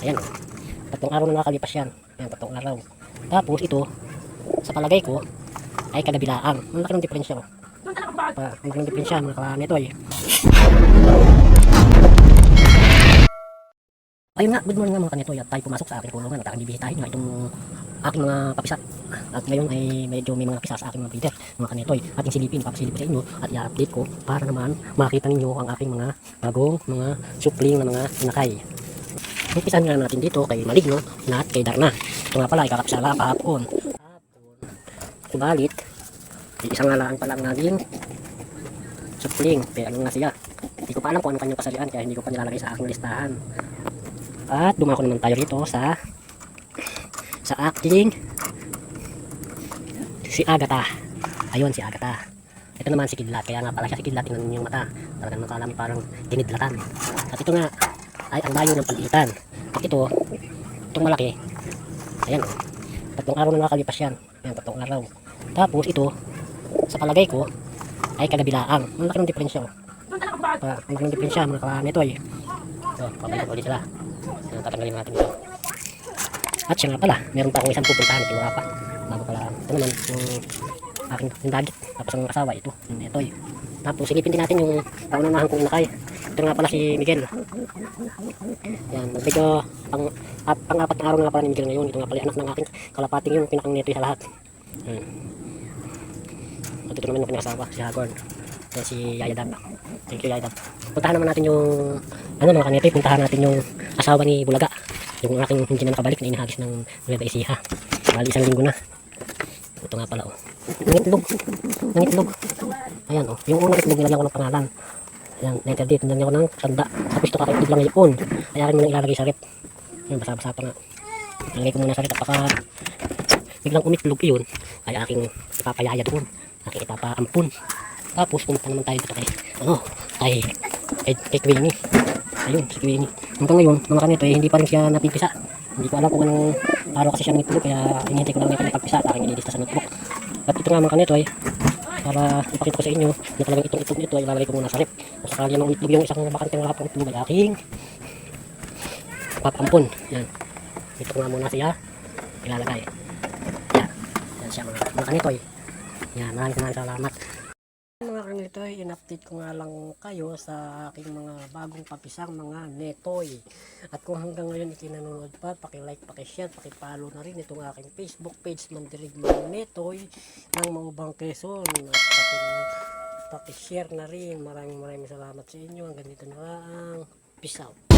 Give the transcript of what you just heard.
Ayan o. Tatlong araw na nakakalipas yan. Ayan, tatlong araw. Tapos ito, sa palagay ko, ay kadabilaang. Ang laki ng diferensya o. Pa, ang laki ng diferensya mga kanetoy. Ayun nga, good morning nga mga kanetoy at tayo pumasok sa aking kulungan at aking bibisitahin nga itong aking mga papisat. At ngayon ay medyo may mga pisa sa aking mga breeder, mga kanetoy. Ating silipin, papasilip ko sa inyo at i-update ko para naman makita ninyo ang aking mga bagong mga supling na mga inakay. Umpisahan nga natin dito kay Maligno at kay Darna. Ito nga pala, ikakapsala kahapon. Subalit, isang nga lang pala ang naging supling. Kaya ano nga siya. Hindi ko pa alam kung anong kanyang kasalian kaya hindi ko pa nilalagay sa aking listahan. At dumako naman tayo rito sa sa aking si Agatha. Ayun si Agatha. Ito naman si Kidlat. Kaya nga pala siya si Kidlat. Tingnan niyo yung mata. Talagang nakalami parang dinidlatan. At ito nga ay ang bayo ng palitan. Ito, itong malaki. Ayan. oh. Tatlong araw na nakakalipas yan. Ayan, tatlong araw. Tapos ito, sa palagay ko, ay kagabilaang. Ang laki ng diferensya. Oh. Pa, ang laki ng diferensya mga kanetoy. So, pabalik ulit sila. Ayan, tatanggalin natin ito. At siya nga pala, meron pa akong isang pupuntahan, kinuha pa. Bago pala, ito naman, yung aking yung dagit. Tapos ang asawa, ito, yung etoy. Tapos silipin din natin yung paunahan kong inakay. Ito nga pala si Miguel. Yan, medyo pang, at, pang-apat na araw na nga pala ni Miguel ngayon. Ito nga pala anak ng aking kalapating yung pinakang netoy sa lahat. Hmm. At ito naman yung pinasawa, si Hagorn. Yan si Yaya Dab. Thank you Yaya Dab. Puntahan naman natin yung, ano mga kanetoy, puntahan natin yung asawa ni Bulaga. Yung aking hindi na nakabalik na inahagis ng Nueva Ecija. Bali isang linggo na. Ito nga pala oh. Nangitlog. Nangitlog. Ayan oh. Yung unang itlog nilagyan ko ng pangalan. Ayan, letter date. Nilagyan ko ng tanda. Tapos ito kakaitlog lang yun. Kaya rin mo nang ilalagay sa rep. Ayan, basa-basa pa nga. Ilagay ko muna sa rep at biglang umitlog yun ay aking ipapayaya doon. Aking ipapaampun. Tapos pumunta naman tayo dito kay ano, kay kay, kay Queenie. Ayun, si Queenie. Hanggang ngayon, mga kanito eh, hindi pa rin siya napipisa. Hindi ko alam kung anong araw kasi siya nagtulog kaya hinihintay ko lang ngayon pagpisa at aking ililista sa notebook. At ito nga mga kanito ay para ipakita ko sa inyo na talagang itong itlog nito ay ilalagay ko muna sa rep. Kung sakali namang itlog yung isang bakanteng wala pang itlog ay aking papampun. Yan. Ito nga muna siya ilalagay. Yan. Yan siya mga, mga kanito eh. Yan, maraming maraming salamat. Mga kanito ay in-update ko nga lang kayo sa aking mga bagong papisang mga netoy. At kung hanggang ngayon ikinanonood pa, paki-like, paki-share, paki-follow na rin itong aking Facebook page Mandirig mga netoy ng Maubang Quezon. At paki- paki-share na rin. Maraming maraming salamat sa inyo. Hanggang dito na lang. Peace out.